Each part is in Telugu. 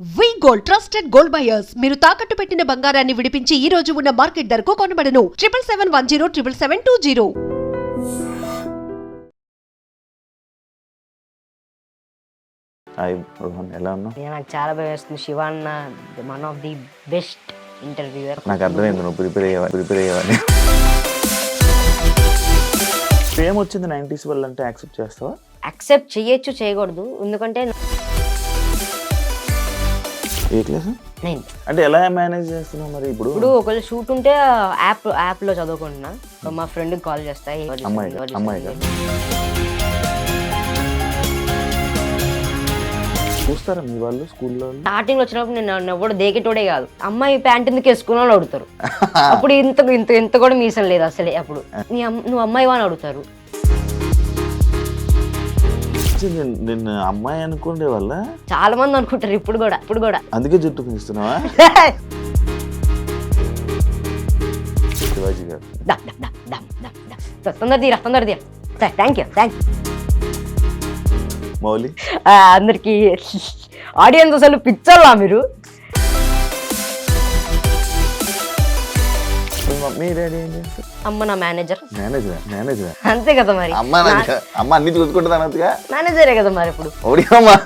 We gold trusted gold buyers మీరు తాకట్టు పెట్టిన బంగారాన్ని విడిపించి ఈ రోజు ఉన్న మార్కెట్ ధరకు కొనబడను. Triple seven one zero triple seven two zero hi Rohan ఎలా ఉన్నావు? నేను నాకు చాలా భయం వేస్తుంది శివ అన్న one of the best interviewer నాకు అర్థమైంది నువ్వు ప్రిపేర్ అయ్యేవా ప్రిపేర్ అయ్యేవని ఫేమ్ వచ్చింది నైంటీస్ వల్ల అంటే యాక్సెప్ట్ చేస్తావా? అక్సెప్ట్ చేయొచ్చు చేయకూడదు. ఎందుకంటే ఏ క్లాస్ నేను అంటే ఎలా మేనేజ్ చేస్తున్నావు మరి ఇప్పుడు? ఇప్పుడు ఒకవేళ షూట్ ఉంటే యాప్ యాప్లో చదువుకుంటున్నా. మా ఫ్రెండ్కి కాల్ చేస్తా "ఏ, ఎవరు అమ్మాయి అమ్మాయి చేశారు?" చూస్తారా మీ వాళ్ళు స్కూల్లో స్టార్టింగ్లో వచ్చినప్పుడు నేను నన్ను ఎవడు దేకేటోడే కాదు. అమ్మాయి ప్యాంట్ ఎందుకు వేసుకుని వాళ్ళు అడుగుతారు. అప్పుడు ఇంత ఇంత ఇంత కూడా మీసం లేదు అసలే అప్పుడు. నీ అమ్- నువ్వు అమ్మాయి అని అడుగుతారు. నిన్ను అమ్మాయి అనుకునే వల్ల చాలా మంది అనుకుంటారు ఇప్పుడు కూడా ఇప్పుడు కూడా. అందుకే జుట్టు పెంచుతున్నావా శివాజీ గారు. తొందర తీరా తొందర తీరా. Thank you thank you. Mouli? అందరికి ఆడియన్స్ అసలు పిచ్చర్లా మీరు? మమ్మీ డాడీ ఏం చేస్తారు? అమ్మ నా మేనేజర్. Manager manager. అంతే కదా మరి. అమ్మ అమ్మ అన్ని చూసుకుంటుంది మేనేజరే కదా మరి ఇప్పుడు. ఓడియమ్మా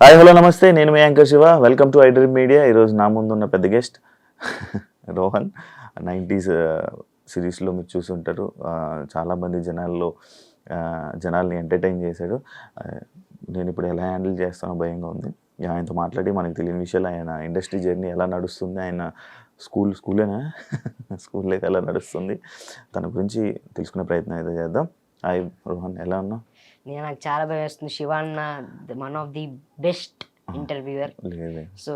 హాయ్ హలో నమస్తే. నేను మీ anchor Shiva. Welcome to iDream media ఈరోజు నా ముందు ఉన్న పెద్ద గెస్ట్ రోహన్. నైంటీస్ సిరీస్లో మీరు చూసుంటారు ఆ, చాలామంది జనాల్లో ఆ, జనాల్ని ఎంటర్టైన్ చేశాడు. ఆ, నేను ఇప్పుడు ఎలా హ్యాండిల్ చేస్తానో భయంగా ఉంది. ఆయనతో మాట్లాడి మనకు తెలియని విషయాలు ఆయన ఇండస్ట్రీ జర్నీ ఎలా నడుస్తుంది ఆయన స్కూల్ స్కూలేనా? స్కూల్ లైఫ్ ఎలా నడుస్తుంది తన గురించి తెలుసుకునే ప్రయత్నం అయితే చేద్దాం. హాయ్ రోహన్ ఎలా ఉన్నావు? నేను నాకు చాలా భయం వేస్తుంది. శివ అన్న one of the best interviewer లేదు. సో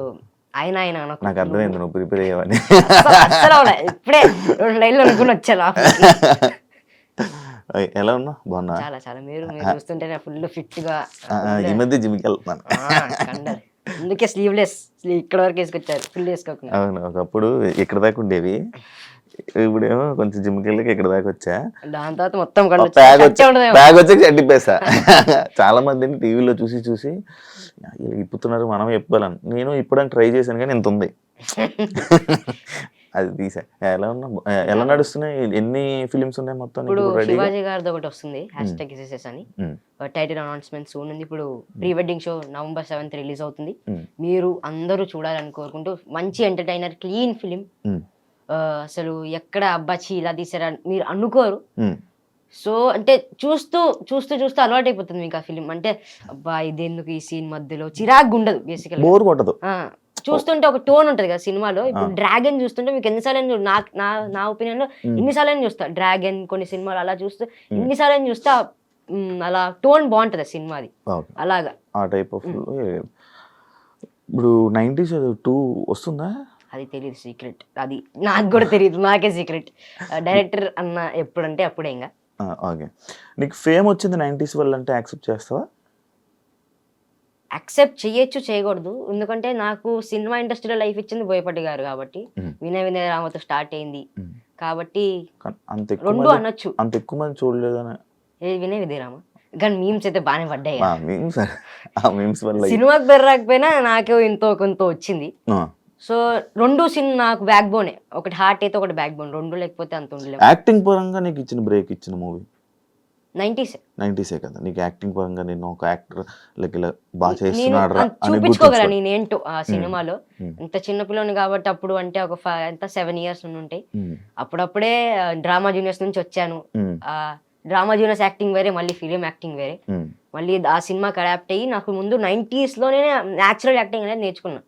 ఆయన ఆయన. నాకు అర్థమైంది నువ్వు ప్రిపేర్ అవలే. ఇప్పుడే రెండు లైన్లు అనుకుని వచ్చా ఎలా ఉన్నావు బాగున్నా? చాలా చాలా. మీరు మీరు చూస్తుంటేనే ఫుల్ ఫిట్గా ఈ మధ్య జిమ్కి వెళ్తున్నాను. అందుకే స్లీవ్లెస్ ఇక్కడ వరకు వేసుకొచ్చారు. ఫుల్ వేసుకోకుండా. అవును ఒకప్పుడు ఇక్కడ దాకా ఉండేవి. ఇప్పుడేమో కొంచెం జిమ్కి వెళ్ళి ఇక్కడ దాకా వచ్చా. దాని తర్వాత మొత్తం బ్యాగ్ వచ్చి చట్టిపేసా చాలా మందిని టీవీలో చూసి చూసి "ఇలా ఇప్పుతున్నారు మనం ఇప్పుకోవాలని నేను ఇప్పడానికి ట్రై చేశాను కానీ ఇంత ఉంది. అది తీసా. ఎలా ఉన్నా ఎలా నడుస్తున్నాయి? ఎన్ని ఫిలిమ్స్ ఉన్నాయి మొత్తం ఇప్పుడు శివాజీ గారిది ఒకటి వస్తుంది హ్యాష్ ట్యాగ్ ఎస్ఎస్ అని. టైటిల్ అనౌన్స్మెంట్ సూన్ ఉంది ఇప్పుడు pre wedding show November seventh release అవుతుంది. మీరు అందరూ చూడాలని కోరుకుంటూ మంచి ఎంటర్టైనర్ క్లీన్ ఫిలిం. అసలు ఎక్కడ అబ్బాచి ఇలా తీసారా మీరు అనుకోరు. సో అంటే చూస్తూ చూస్తూ చూస్తూ అలవాటు అయిపోతుంది మీకు ఆ ఫిలిం. అంటే అబ్బా ఇది ఎందుకు ఈ సీన్ మధ్యలో? చిరాకు ఉండదు బేసికల్ బోర్ కొట్టదు. చూస్తుంటే ఒక టోన్ ఉంటది కదా సినిమాలో. ఇప్పుడు డ్రాగన్ చూస్తుంటే మీకు ఎన్నిసార్లు నా నా నా ఒపీనియన్లో ఎన్నిసార్లు చూస్తా. డ్రాగన్ కొన్ని సినిమాలు అలా చూస్తూ ఎన్నిసార్లు చూస్తా అలా టోన్ బాగుంటది ఆ సినిమాది. అలాగా. ఆ టైప్ ఆఫ్ ఇప్పుడు నైంటీస్ టూ వస్తుందా? అది తెలియదు సీక్రెట్. అది నాకు కూడా తెలియదు నాకే సీక్రెట్. డైరెక్టర్ అన్న ఎప్పుడంటే అప్పుడే ఇంకా ఓకే. నీకు ఫేమ్ వచ్చింది నైంటీస్ వల్ల అంటే యాక్సెప్ట్ చేస్తావా? అక్సెప్ట్ చేయొచ్చు చేయకూడదు. ఎందుకంటే నాకు సినిమా ఇండస్ట్రీలో లైఫ్ ఇచ్చింది బోయపట్టి గారు కాబట్టి. వినయ వినయ రామతో స్టార్ట్ అయింది. కాబట్టి రెండు అనొచ్చు. అంత ఎక్కువ మంది చూడలేదని ఏ వినయ వినయ రామ? కానీ మీమ్స్ అయితే బాగానే పడ్డాయి. సినిమాకి పెరగకపోయినా నాకే ఇంతో కొంత వచ్చింది. సో రెండు సిన్ నాకు బ్యాక్ బోనే ఒకటి హార్ట్ అయితే ఒకటి బ్యాక్ బోన్ రెండు లేకపోతే అంత ఉండలేము. యాక్టింగ్ పరంగా నీకు ఇచ్చిన బ్రేక్ ఇచ్చిన మూవీ నైంటీస్. నైంటీసే కదా. నీకు యాక్టింగ్ పరంగా నేను ఒక యాక్టర్ లైక్ ఇలా బాగా నేను చేస్తున్నాడు చూపించుకోగలను నేనేంటో ఆ సినిమాలో. ఇంత చిన్న పిల్లని కాబట్టి అప్పుడు అంటే ఒక ఫైవ్ ఎంత సెవెన్ ఇయర్స్ నుండి. ఉంటాయి అప్పుడప్పుడే డ్రామా జూనియర్స్ నుంచి వచ్చాను. డ్రామా జూనియర్స్ యాక్టింగ్ వేరే మళ్ళీ ఫిలిం యాక్టింగ్ వేరే. మళ్ళీ ఆ సినిమాకి అడాప్ట్ అయ్యి నాకు ముందు 90s లోనే న్యాచురల్ యాక్టింగ్ అనేది నేర్చుకున్నా.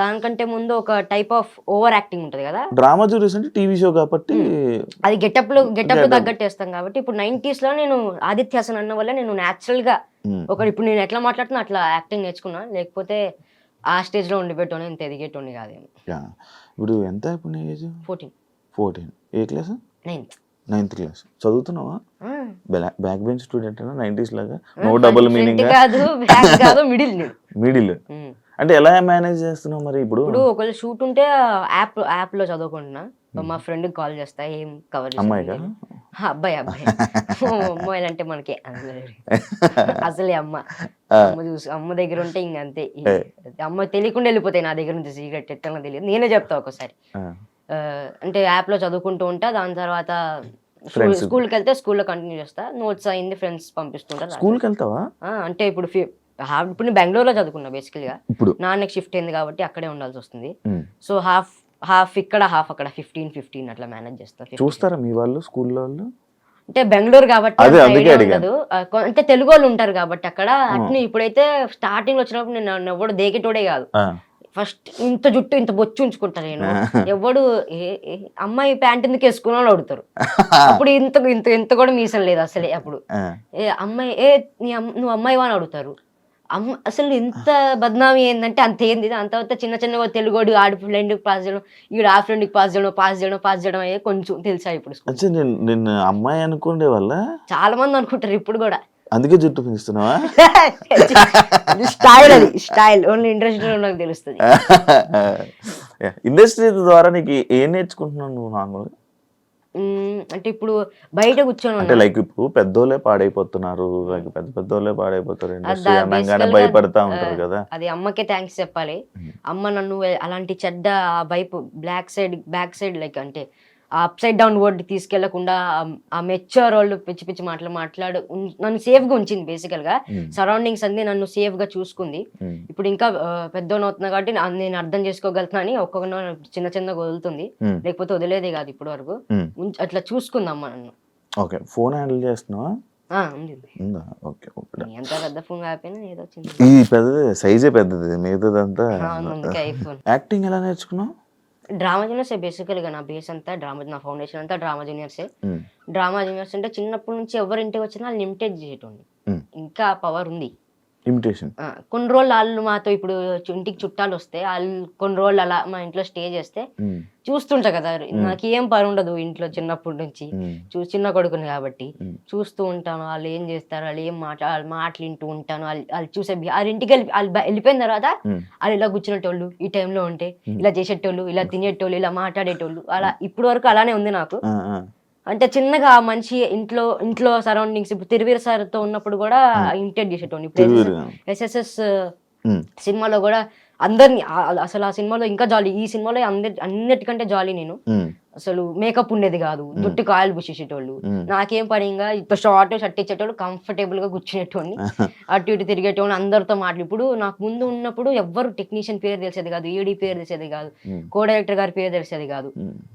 దానికంటే ముందు ఒక టైప్ ఆఫ్ ఓవర్ యాక్టింగ్ ఉంటుంది కదా? డ్రామా జూరియస్ అంటే టీవీ షో కాబట్టి అది గెటప్లో గెటప్ Getup. తగ్గట్టు వేస్తాం కాబట్టి ఇప్పుడు 90s లో నేను ఆదిత్య హాసన్ అన్న వల్ల నేను న్యాచురల్గా ఒక ఇప్పుడు నేను ఎట్లా మాట్లాడుతున్నా అట్లా యాక్టింగ్ నేర్చుకున్నా. లేకపోతే ఆ స్టేజ్లో ఉండిపెట్టోని ఇంత ఎదిగేటోని కాదేమో. ఇప్పుడు ఎంత ఇప్పుడు ఫోర్టీన్ ఫోర్టీన్ ఏ క్లాస్ నైన్త్ నైన్త్ క్లాస్ చదువుతున్నావా? బ్యాక్ బెంచ్ స్టూడెంట్ నైన్టీస్ లాగా? నో డబుల్ మీనింగ్ కాదు మిడిల్ మిడిల్ అంటే ఎలా మేనేజ్ చేస్తున్నావు మరి ఇప్పుడు? ఇప్పుడు ఒకవేళ షూట్ ఉంటే యాప్ యాప్లో చదువుకుంటున్నా. మా ఫ్రెండ్ కాల్ చేస్తా ఏం కవర్ అమ్మాయిగా అబ్బాయి అబ్బాయి. అమ్మాయిలు అంటే మనకి అసలే అమ్మ. అమ్మ చూసి అమ్మ దగ్గర ఉంటే ఇంక అంతే. ఈ- అమ్మ తెలియకుండా వెళ్ళిపోతాయి నా దగ్గర నుంచి సీక్రెట్ ఎట్లా తెలియదు. నేనే చెప్తా ఒకసారి. అంటే యాప్లో చదువుకుంటూ ఉంటా దాని తర్వాత. స్కూల్కి వెళ్తే స్కూల్లో కంటిన్యూ చేస్తా నోట్స్ అయింది ఫ్రెండ్స్ పంపిస్తుంటారు స్కూల్కి వెళ్తావా అంటే ఇప్పుడు ఫి- హా- ఇప్పుడు నేను బెంగళూరులో చదువుకున్నా బేసికల్గా. ఇప్పుడు? నాన్నకి షిఫ్ట్ అయింది కాబట్టి అక్కడే ఉండాల్సి వస్తుంది. సో హాఫ్ హాఫ్ ఇక్కడ హాఫ్ అక్కడ ఫిఫ్టీన్ ఫిఫ్టీన్ అట్లా మేనేజ్ చేస్తా 15. చూస్తారా మీ వాళ్ళు స్కూల్లో వాళ్ళు? అంటే బెంగళూరు కాబట్టి అంటే తెలుగు వాళ్ళు ఉంటారు కాబట్టి అక్కడ అట్ని ఇప్పుడైతే స్టార్టింగ్ వచ్చినప్పుడు నేను ఎవడు దేకేటోడే కాదు. ఫస్ట్ ఇంత జుట్టు ఇంత బొచ్చు ఉంచుకుంటా నేను. ఎవడు అమ్మాయి ప్యాంట్ ఎందుకు వేసుకున్నా అడుగుతారు. అప్పుడు ఇంత ఇంత ఇంత కూడా మీసం లేదు అసలే అప్పుడు. ఏ అమ్మాయి ఏ నువ్వు అమ్మాయి అని అడుగుతారు. అమ్మ అసలు ఎంత బద్నామీ ఏంటంటే అంత ఏంది అంత తర్వాత చిన్న చిన్నగా తెలుగోడు ఆడి ఫ్రెండ్కి పాస్ చేయడం ఈడు ఆ ఫ్రెండ్కి పాస్ చేయడం పాస్ చేయడం పాస్ చేయడం అయ్యే కొంచెం తెలుసా ఇప్పుడు అమ్మాయి అనుకుండే వాళ్ళ చాలా మంది అనుకుంటారు ఇప్పుడు కూడా. అందుకే జుట్టు పెంచుతున్నావా స్టైల్ అది స్టైల్. ఓన్లీ ఇంట్రెస్ట్ నాకు తెలుస్తుంది. ఇండస్ట్రీ ద్వారా నీకు ఏం నేర్చుకుంటున్నావు నువ్వు నార్మల్గా? అంటే ఇప్పుడు బయట కూర్చొని అంటే లైక్ ఇప్పుడు పెద్దోళ్ళే పాడైపోతున్నారు లైక్ పెద్ద పెద్దోళ్ళే పాడైపోతారు ఇండస్ట్రీ అనగానే భయపడతా ఉంటారు కదా. అది అమ్మకే థ్యాంక్స్ చెప్పాలి. మ్మ్. అమ్మ నన్ను అలాంటి చెడ్డ వైపు black side back side like అంటే ఆ అప్ సైడ్ డౌన్ వర్డ్ తీసుకెళ్ళకుండా ఆ- మెచ్యూర్ వాళ్ళు పిచ్చి పిచ్చి మాటలు మాట్లాడు నన్ను సేఫ్గా ఉంచింది బేసికల్గా. సరౌండింగ్స్ అన్ని నన్ను సేఫ్గా చూసుకుంది. ఇప్పుడు ఇంకా పెద్దోన్ అవుతున్నా కాబట్టి నేను అర్థం చేసుకోగలుగుతున్నా అని ఒక్కొక్క చిన్న చిన్నగా వదులుతుంది. లేకపోతే వదిలేదే కాదు ఇప్పటి వరకు. అట్లా చూసుకుంది నన్ను ఓకే. ఫోన్ హ్యాండిల్ చేస్తున్నావా? పెద్దది సైజే పెద్దది మిగతాదంతా యాక్టింగ్ ఎలా నేర్చుకున్నావు? డ్రామా జూనియర్స్ బేసికల్గా నా బేస్ అంతా డ్రామా నా ఫౌండేషన్ అంతా డ్రామా జూనియర్సే. డ్రామా జూనియర్స్ అంటే చిన్నప్పటి నుంచి ఎవరి ఇంటికి వచ్చినా లిమిటెడ్ చేసేటోండి. ఇంకా పవర్ ఉంది ఇమిటేషన్ కొన్ని రోజులు వాళ్ళు మాతో ఇప్పుడు ఇంటికి చుట్టాలు వస్తే వాళ్ళు కొన్ని రోజులు అలా మా ఇంట్లో స్టే చేస్తే మ్మ్. చూస్తుంటా కదా నాకు ఏం పని ఉండదు ఇంట్లో చిన్నప్పటి నుంచి. చూ చిన్న కొడుకుని కాబట్టి. చూస్తూ ఉంటాను వాళ్ళు ఏం చేస్తారు వాళ్ళు ఏం మాట వాళ్ళ మాటలు వింటూ ఉంటాను వాళ్ళు వాళ్ళు చూసే వాళ్ళ ఇంటికి వెళ్ళి వాళ్ళు వెళ్ళిపోయిన తర్వాత. వాళ్ళు ఇలా కూర్చునేటోళ్ళు ఈ టైంలో ఉంటే ఇలా చేసేటోళ్ళు ఇలా తినేటోళ్ళు ఇలా మాట్లాడేటోళ్ళు అలా ఇప్పటి వరకు అలానే ఉంది నాకు. అంటే చిన్నగా మనిషి ఇంట్లో ఇంట్లో సరౌండింగ్స్ ఇప్పుడు తిరువీర సార్తో ఉన్నప్పుడు కూడా ఇమిటేట్ చేసేటోని ఎస్ఎస్ఎస్. సినిమాలో కూడా అందరిని అసలు ఆ సినిమాలో ఇంకా జాలీ ఈ సినిమాలో అందరి అన్నిటికంటే జాలీ నేను. అసలు మేకప్ ఉండేది కాదు జుట్టు కాయలు పూసేసేటోళ్ళు. నాకేం పని ఇంకా ఇంత షార్ట్ షర్ట్ ఇచ్చేటోళ్ళు కంఫర్టబుల్గా కూర్చునేటోడిని అటు ఇటు తిరిగేటోళ్ళు అందరితో మాటలు ఇప్పుడు నాకు ముందు ఉన్నప్పుడు ఎవ్వరు టెక్నీషియన్ పేరు తెలిసేది కాదు ఏడీ పేరు తెలిసేది కాదు. కో డైరెక్టర్ గారి పేరు తెలిసేది కాదు.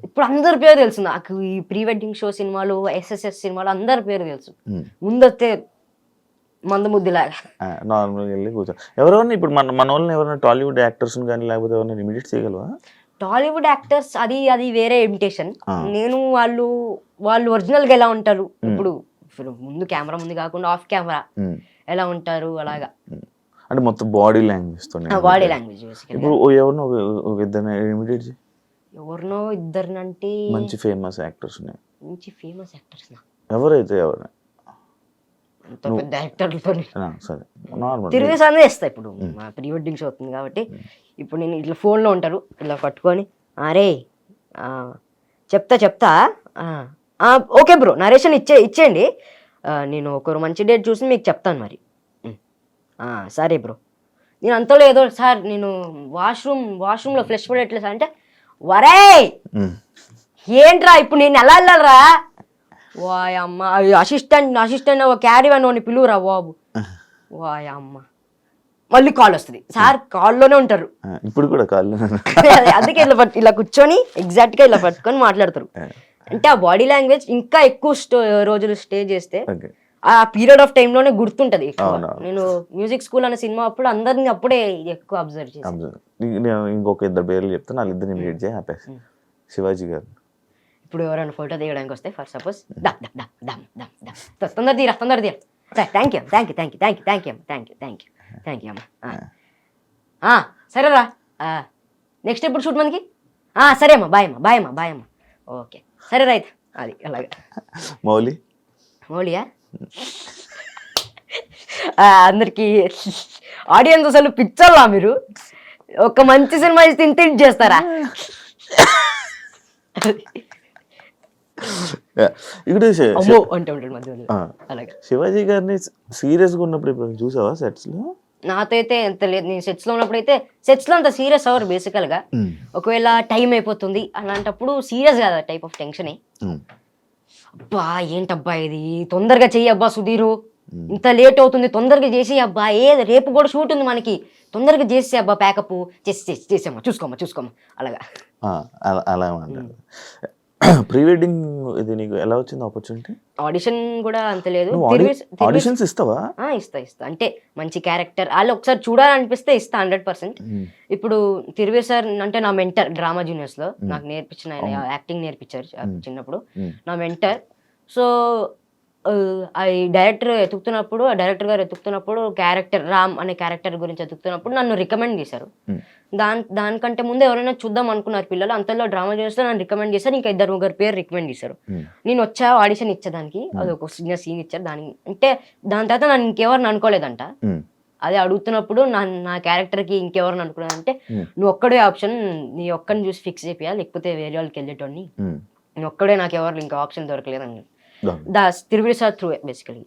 ఇప్పుడు అందరి పేరు తెలుసు నాకు ఈ ప్రీ వెడ్డింగ్ షో సినిమాలు ఎస్ఎస్ఎస్ సినిమాలు అందరి పేరు తెలుసు మ్మ్. మందముద్దిలాగా నార్మల్గా వెళ్ళి కూర్చో. ఎవరెవరిని ఇప్పుడు మన మన వాళ్ళని ఎవరైనా టాలీవుడ్ యాక్టర్స్ కానీ లేకపోతే ఎవరైనా ఇమిడియట్ చేయగలవా? టాలీవుడ్ యాక్టర్స్ అది అది వేరే ఇమిటేషన్ ఆ. నేను వాళ్ళు వాళ్ళు ఒరిజినల్గా ఎలా ఉంటారు? ఇప్పుడు ఇప్పుడు ముందు కెమెరా ముందు కాకుండా ఆఫ్ కెమెరా. ఎలా ఉంటారు అలాగా. అంటే మొత్తం బాడీ లాంగ్వేజ్తో బాడీ లాంగ్వేజ్ ఇప్పుడు ఎవరినో ఒక ఇద్దరు ఇమిడియట్ చేయి. ఎవరినో ఇద్దరినంటే మంచి ఫేమస్ యాక్టర్స్ మంచి ఫేమస్ యాక్టర్స్ ఎవరైతే ఎవరు ఆ, సరే. చేస్తా ఇప్పుడు. మా ప్రీ వెడ్డింగ్ షో అవుతుంది కాబట్టి ఇప్పుడు నేను ఇట్లా ఫోన్లో ఉంటారు ఇలా పట్టుకొని అరే చెప్తా చెప్తా ఓకే బ్రో నరేషన్ ఇచ్చే ఇచ్చేయండి. నేను ఒకరు మంచి డేట్ చూసి మీకు చెప్తాను మరి. సరే బ్రో. నేను అంతలో ఏదో సార్ నేను వాష్రూమ్ వాష్రూమ్లో ఫ్లెష్ పడట్లేదు సార్ అంటే వరే ఏంట్రా ఇప్పుడు నేను ఎలా వెళ్ళాలరా? వాయమ్మ అసిస్టెంట్ అసిస్టెంట్ క్యారీ అని పిలువురా బాబు. వాయమ్మ మళ్ళీ కాల్ వస్తుంది. సార్ కాల్లోనే ఉంటారు. ఇప్పుడు కూడా కాళ్ళు అందుకే ఇట్లా పట్టు ఇలా కూర్చొని ఎగ్జాక్ట్గా ఇలా పట్టుకొని మాట్లాడతారు. అంటే ఆ బాడీ లాంగ్వేజ్ ఇంకా ఎక్కువ రోజులు స్టే చేస్తే ఆ పీరియడ్ ఆఫ్లోనే గుర్తుంటది. నేను మ్యూజిక్ స్కూల్ అనే సినిమా అప్పుడు అందరిని అప్పుడే ఎక్కువ అబ్జర్వ్. చేశాను నేను ఇంకొక ఇద్దరు పేర్లు చెప్తాను వాళ్ళిద్దరిని ఇమిడియట్ చేయి ఆపేసి శివాజీ గారు. ఇప్పుడు ఎవరైనా ఫోటో తీయడానికి వస్తే ఫర్ సపోజ్ దా దా దా దమ్ దమ్ దమ్ తో- తొందర తీరా తొందర తీరా. సరే thank you thank you thank you thank you thank you thank you thank you thank you అమ్మా. సరేరా నెక్స్ట్ ఎప్పుడు షూట్ మనకి? సరే అమ్మా బాయ్ అమ్మా బాయ్ అమ్మా బాయ్ అమ్మా. ఓకే. సరే రైట్. అది అలాగా. మౌలి? మౌలియా? అందరికి ఆడియన్స్ అసలు పిచ్చర్లా మీరు? ఒక మంచి సినిమా hit చేస్తారా? ఇక్కడ శివాజీ గారిని సీరియస్గా ఉన్నప్పుడు ఇప్పుడు చూసావా సెట్స్లో? నాతో అయితే ఎంత లేదు. నేను సెట్స్లో ఉన్నప్పుడు అయితే సెట్స్లో అంత సీరియస్ అవ్వరు బేసికల్గా ఒకవేళ టైం అయిపోతుంది అలాంటప్పుడు సీరియస్ కాదు టైప్ ఆఫ్ టెన్షనే. అబ్బా ఏంటబ్బా ఇది? తొందరగా చెయ్యి అబ్బా సుధీరు. ఇంత లేట్ అవుతుంది. తొందరగా చేసి అబ్బా. ఏ రేపు కూడా షూట్ ఉంది మనకి. తొందరగా చేసి అబ్బా ప్యాకప్. చేసి చేసి చేసామా చూసుకోమా చూసుకోమా అలాగా. అలా ప్రీ వెడ్డింగ్ ఇది నీకు ఎలా వచ్చింది ఆపర్చునిటీ ఆడిషన్ కూడా అంత లేదు. ఆడిషన్స్ ఇస్తావా? ఆ, ఇస్తా ఇస్తా. అంటే మంచి క్యారెక్టర్ వాళ్ళు ఒకసారి చూడాలనిపిస్తే ఇస్తా హండ్రెడ్ పర్సెంట్. ఇప్పుడు తిరువే సార్ అంటే నా మెంటర్ డ్రామా జూనియర్స్లో నాకు నేర్పించిన ఆయన యాక్టింగ్ నేర్పించారు చిన్నప్పుడు. నా మెంటర్ సో ఆ డైరెక్టర్ ఎతుకుతున్నప్పుడు ఆ డైరెక్టర్ గారు ఎతుకుతున్నప్పుడు క్యారెక్టర్ రామ్ అనే క్యారెక్టర్ గురించి ఎతుకుతున్నప్పుడు నన్ను రికమెండ్ చేశారు. దాని దానికంటే ముందు ఎవరైనా చూద్దాం అనుకున్నారు పిల్లలు అంతలో డ్రామా లో నన్ను రికమెండ్ చేశారు ఇంకా ఇద్దరు ముగ్గురు పేరు రికమెండ్ చేశారు. నేను వచ్చా ఆడిషన్ ఇచ్చేదానికి అది ఒక చిన్న సీన్ ఇచ్చారు దానికి అంటే దాని తర్వాత నన్ను ఇంకెవరిని అనుకోలేదంట. అదే అడుగుతున్నప్పుడు నా నా క్యారెక్టర్కి ఇంకెవరిని అనుకున్నానంటే. నువ్వు ఒక్కడే ఆప్షన్ నీ ఒక్కడిని చూసి ఫిక్స్ చేపియా లేకపోతే వేరే వాళ్ళకి వెళ్ళేటోని మ్మ్. నువ్వు ఒక్కడే నాకు ఎవరు ఇంకా ఆప్షన్ దొరకలేదని దా- దా తిరువిడి సార్ త్రూ బేసికలీ